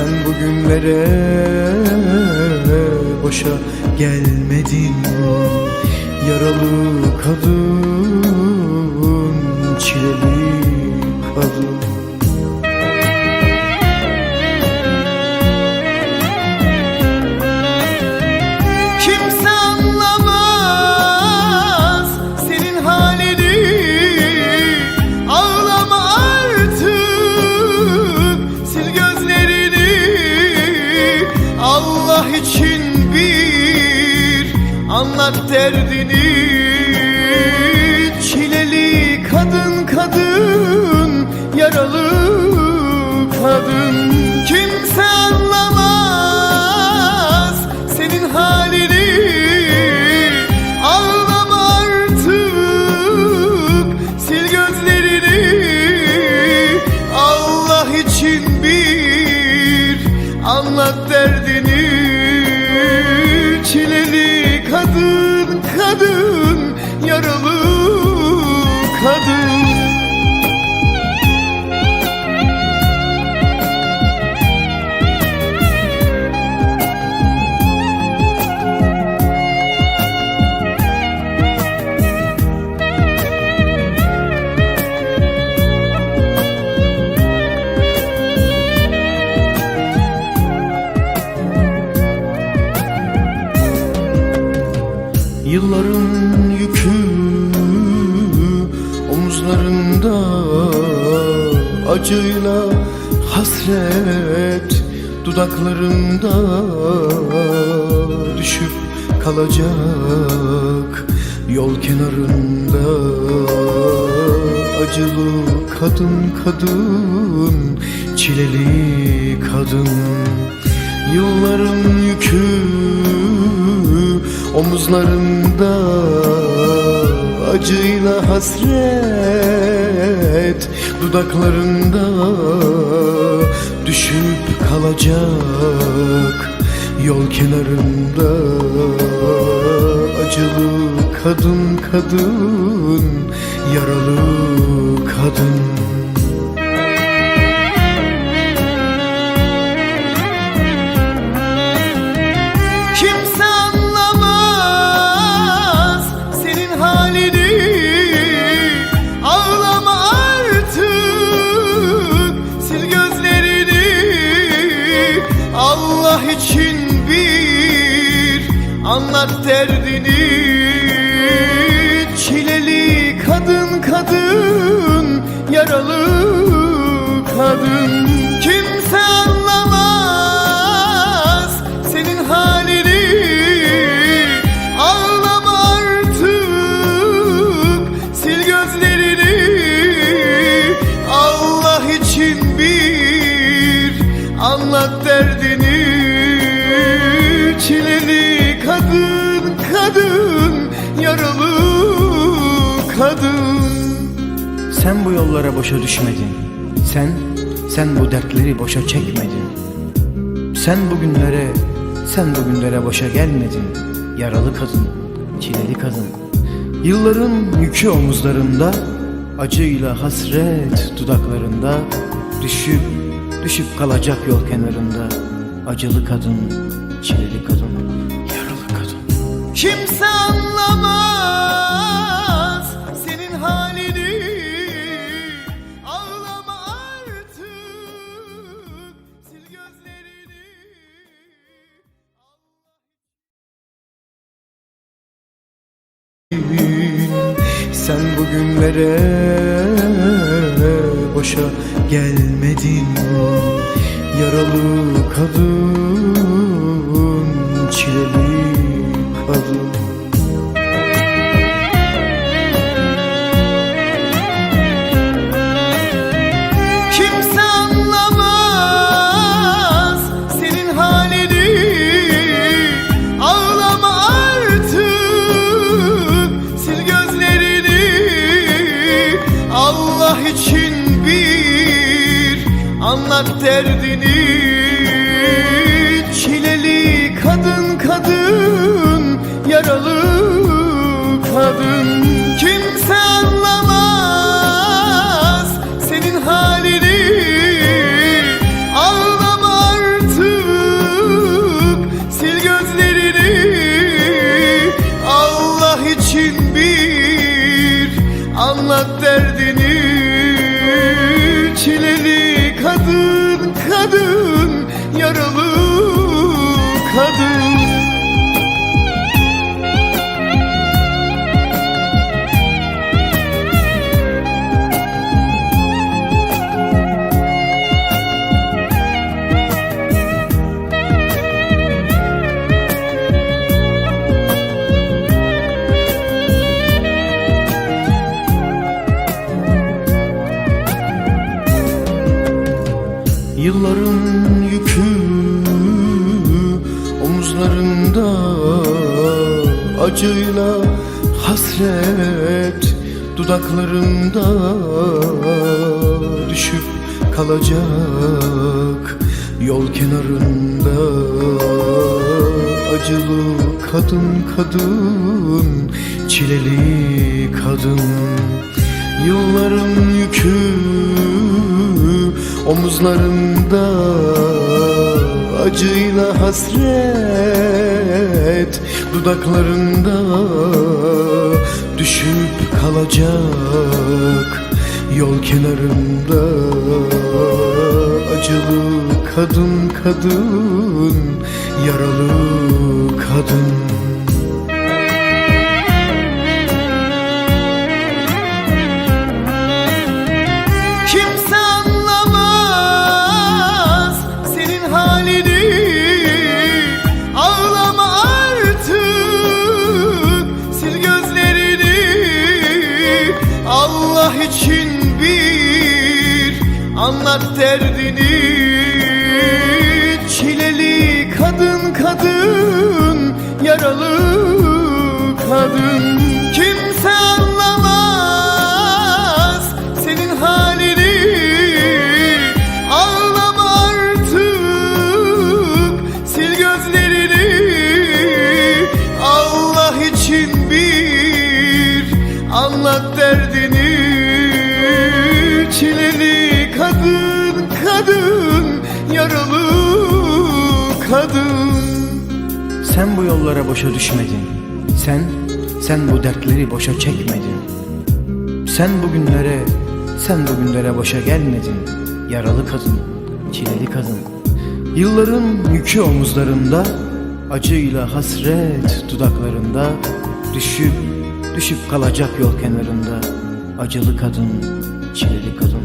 Sen bugünlere boşa gelmedin. Yaralı kadın, çileli kadın. Kimse anlamaz senin halini anlat derdini Çileli kadın kadın yaralı kadın. Kimse anlamaz senin halini. Ağlama artık sil gözlerini. Allah için bir anlat derdini omuzlarında Acıyla hasret dudaklarında Düşüp kalacak. Yol kenarında Acılı kadın kadın çileli kadın. Yılların yükü omuzlarında Acıyla hasret dudaklarında Düşüp kalacak yol kenarında. Acılı kadın kadın yaralı kadın anlat derdini Çileli kadın kadın yaralı kadın. Kimse yaralı kadın Sen bu yollara boşa düşmedin. Sen, sen bu dertleri boşa çekmedin. Sen bugünlere, sen bugünlere boşa gelmedin. Yaralı kadın, çileli kadın. Yılların yükü omuzlarında, acıyla hasret dudaklarında, düşüp, düşüp kalacak yol kenarında. Acılı kadın, çileli kadın. Kimse anlamaz senin halini Ağlama artık sil gözlerini. Sen bugünlere boşa gelmedin. Yaralı kadın, çileli derdini Acıyla hasret dudaklarında Düşüp kalacak. Yol kenarında Acılı kadın kadın çileli kadın. Yılların yükü omuzlarında Acıyla hasret dudaklarında Düşüp kalacak yol kenarında Acılı kadın kadın yaralı kadın anlat derdini. Çileli kadın kadın yaralı kadın yaralı kadın. Sen bu yollara boşa düşmedin. Sen, sen bu dertleri boşa çekmedin. Sen bugünlere, sen bugünlere boşa gelmedin. Yaralı kadın, çileli kadın. Yılların yükü omuzlarında Acıyla hasret dudaklarında Düşüp, düşüp kalacak yol kenarında. Acılı kadın, çileli kadın,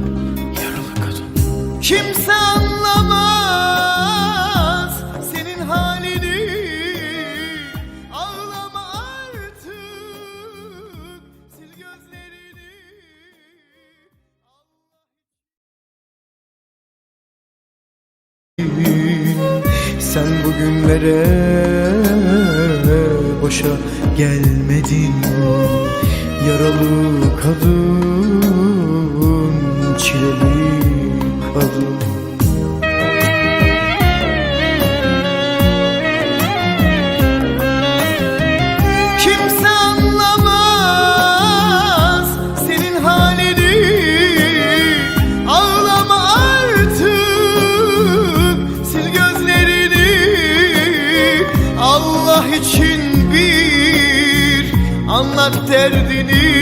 Kimse anlamaz senin halini. Ağlama artık sil gözlerini. Sen bugünlere boşa gelmedin. Yaralı kadın, anlat derdini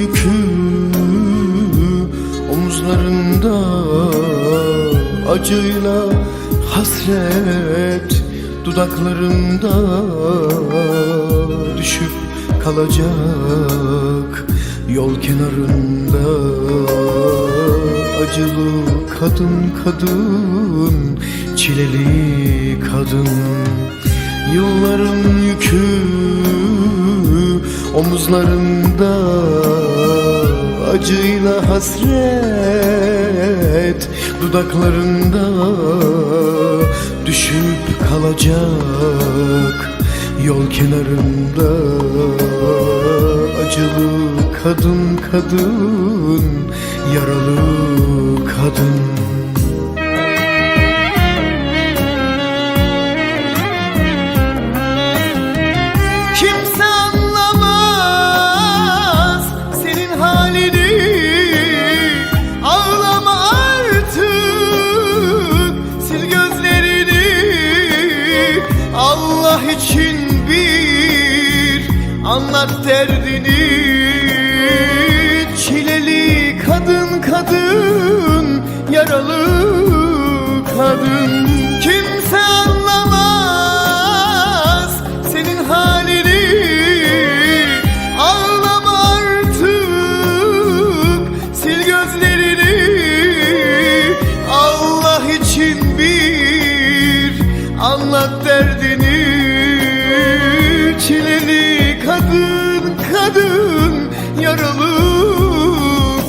yükü omuzlarında Acıyla hasret dudaklarında Düşüp kalacak yol kenarında Acılı kadın kadın çileli kadın. Yılların yükü omuzlarında Acıyla hasret dudaklarında Düşüp kalacak yol kenarında Acılı kadın kadın yaralı kadın anlat derdini. Çileli kadın kadın yaralı kadın. Kimse anlamaz senin halini. Ağlama artık sil gözlerini. Allah için bir anlat derdini Çileli kadın kadın yaralı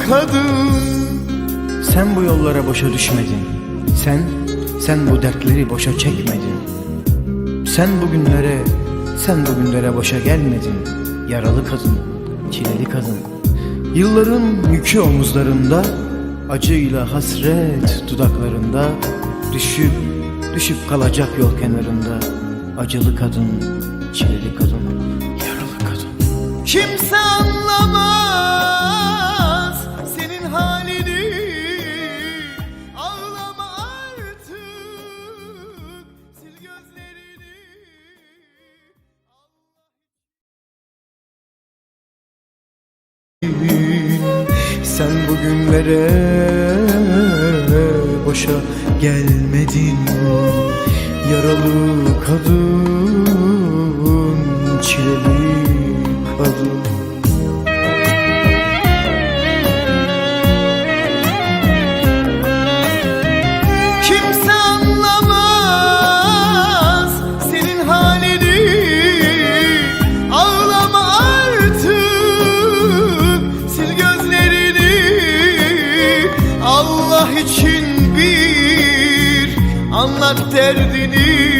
kadın. Sen bu yollara boşa düşmedin. Sen, sen bu dertleri boşa çekmedin. Sen bugünlere, sen bugünlere boşa gelmedin. Yaralı kadın, çileli kadın. Yılların yükü omuzlarında Acıyla hasret dudaklarında Düşüp, düşüp kalacak yol kenarında Acılı kadın, çileli kadın, yaralı kadın. Kimse anlamaz senin halini. Ağlama artık sil gözlerini. Sen bugünlere boşa gelmedin. Yaralı kadın, Kimse anlamaz senin halini. Ağlama artık sil gözlerini. Allah için bir anlat derdini